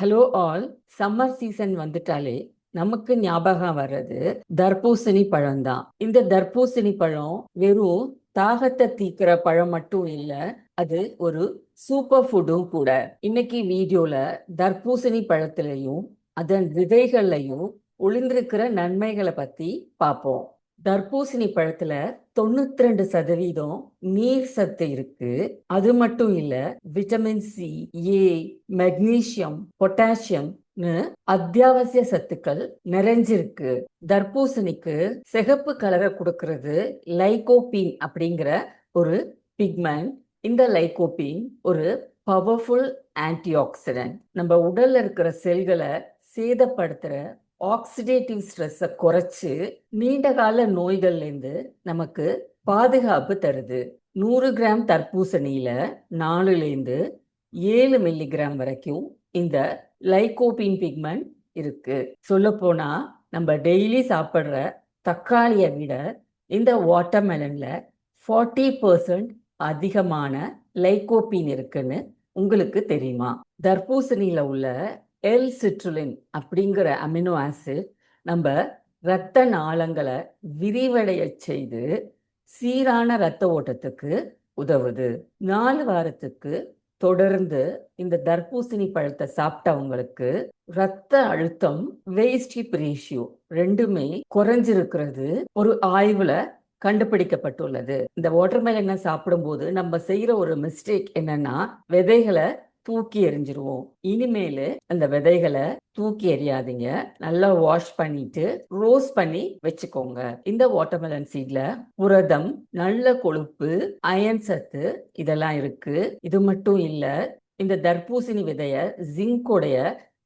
Hello all summer season வந்துட்டாலே நமக்கு ஞாபகம் வர்றது தர்பூசணி பழம் தான் இந்த தர்பூசணி பழம் வெறும் தாகத்தை தீக்கிற பழம் மட்டும் இல்ல அது ஒரு சூப்பர் ஃபுட்டும் கூட. இன்னைக்கு வீடியோல தர்பூசணி பழத்திலையும் அதன் விதைகள்லையும் ஒளிந்திருக்கிற நன்மைகளை பத்தி பார்ப்போம். தர்பூசணி பழத்துல தொண்ணூத்தி ரெண்டு சதவீதம் நீர் சத்து இருக்கு. அது மட்டும் இல்ல விட்டமின் சி ஏ மெக்னீசியம் பொட்டாசியம்னு அத்தியாவசிய சத்துக்கள் நிறைஞ்சிருக்கு. தர்பூசணிக்கு சிகப்பு கலரை கொடுக்கறது லைகோபீன் அப்படிங்கிற ஒரு பிக்மெண்ட். இந்த லைகோபீன் ஒரு பவர்ஃபுல் ஆன்டி ஆக்சிடென்ட் நம்ம உடல்ல இருக்கிற செல்களை சேதப்படுத்துற ஆக்சிடேட்டிவ் ஸ்ட்ரெஸ்ஸை குறைச்சு நீண்ட கால நோய்கள்லேருந்து நமக்கு பாதுகாப்பு தருது. நூறு கிராம் தர்பூசணியில் நாலுலேருந்து ஏழு மில்லிகிராம் வரைக்கும் இந்த லைகோபின் பிக்மெண்ட் இருக்கு. சொல்ல போனா நம்ம டெய்லி சாப்பிட்ற தக்காளியை விட இந்த வாட்டர்மெலனில் ஃபார்ட்டி பர்சன்ட் அதிகமான லைகோபின் இருக்குன்னு உங்களுக்கு தெரியுமா? தர்பூசணியில் உள்ள எல் சிட்ருலின் அப்படிங்கிற அமினோ ஆசிட் நம்ம இரத்த நாளங்களை விரிவடைய செய்து சீரான இரத்த ஓட்டத்துக்கு உதவுது. நாலு வாரத்துக்கு தொடர்ந்து இந்த தர்பூசணி பழத்தை சாப்பிட்டவங்களுக்கு ரத்த அழுத்தம் வேஸ்டிப் ரேஷியோ ரெண்டுமே குறைஞ்சிருக்கிறது. ஒரு ஆய்வுல கண்டுபிடிக்கப்பட்டுள்ளது. இந்த வாட்டர்மெலனை சாப்பிடும்போது நம்ம செய்யற ஒரு மிஸ்டேக் என்னன்னா விதைகளை தூக்கி எறிஞ்சிருவோம். இனிமேல் அந்த விதைகளை தூக்கி எறியாதீங்க. நல்லா வாஷ் பண்ணிட்டு ரோஸ் பண்ணி வச்சுக்கோங்க. இந்த வாட்டர்மெலன் சீட்ல புரதம் நல்ல கொழுப்பு அயன் சத்து இதெல்லாம் இருக்கு. இது மட்டும் இல்ல இந்த தர்பூசணி விதைய ஜிங்கோடைய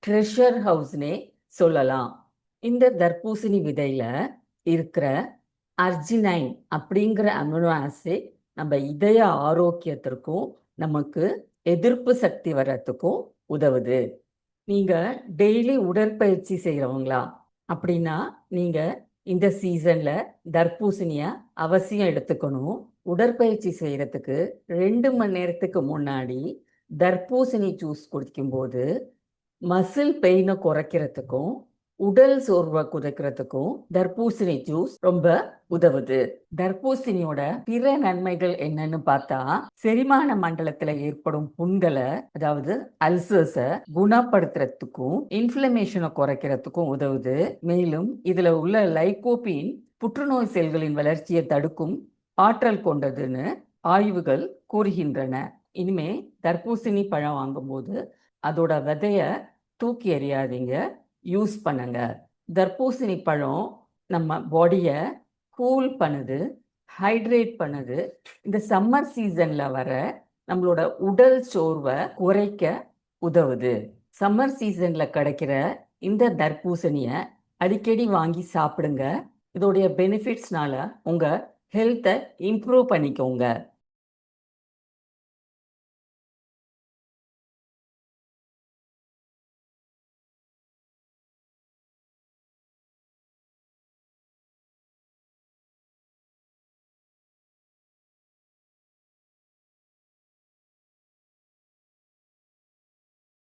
ட்ரெஷர் ஹவுஸ்னே சொல்லலாம். இந்த தர்பூசணி விதையில இருக்கிற அர்ஜினைன் அப்படிங்கிற அமினோ ஆசிட் நம்ம இதய ஆரோக்கியத்திற்கும் நமக்கு எதிர்ப்பு சக்தி வர்றதுக்கும் உதவுது. நீங்க டெய்லி உடற்பயிற்சி செய்யறவங்களா அப்படின்னா நீங்க இந்த சீசன்ல தர்பூசணிய அவசியம் எடுத்துக்கணும். உடற்பயிற்சி செய்யறதுக்கு ரெண்டு மணி நேரத்துக்கு முன்னாடி தர்பூசணி ஜூஸ் குடிக்கும்போது மசில் பெயினை குறைக்கிறதுக்கும் உடல் சோர்வை குறைக்கிறதுக்கும் தர்பூசணி ஜூஸ் ரொம்ப உதவுது. தர்பூசணியோட பிற நன்மைகள் என்னன்னு பார்த்தா செரிமான மண்டலத்துல ஏற்படும் புண்களை அதாவது அல்சர்ஸ குணப்படுத்துறதுக்கும் இன்ஃபிளமேஷனை குறைக்கிறதுக்கும் உதவுது. மேலும் இதுல உள்ள லைகோபின் புற்றுநோய் செல்களின் வளர்ச்சியை தடுக்கும் ஆற்றல் கொண்டதுன்னு ஆய்வுகள் கூறுகின்றன. இனிமே தர்பூசணி பழம் வாங்கும்போது அதோட விதைய தூக்கி எறியாதீங்க. யூஸ் பண்ணுங்க. தர்பூசணி பழம் நம்ம பாடியை கூல் பண்ணுது ஹைட்ரேட் பண்ணுது. இந்த சம்மர் சீசன்ல வர நம்மளோட உடல் சோர்வை குறைக்க உதவுது. சம்மர் சீசன்ல கிடைக்கிற இந்த தர்பூசணியை அடிக்கடி வாங்கி சாப்பிடுங்க. இதோடைய பெனிஃபிட்ஸ்னால உங்க ஹெல்த்தை இம்ப்ரூவ் பண்ணிக்கோங்க.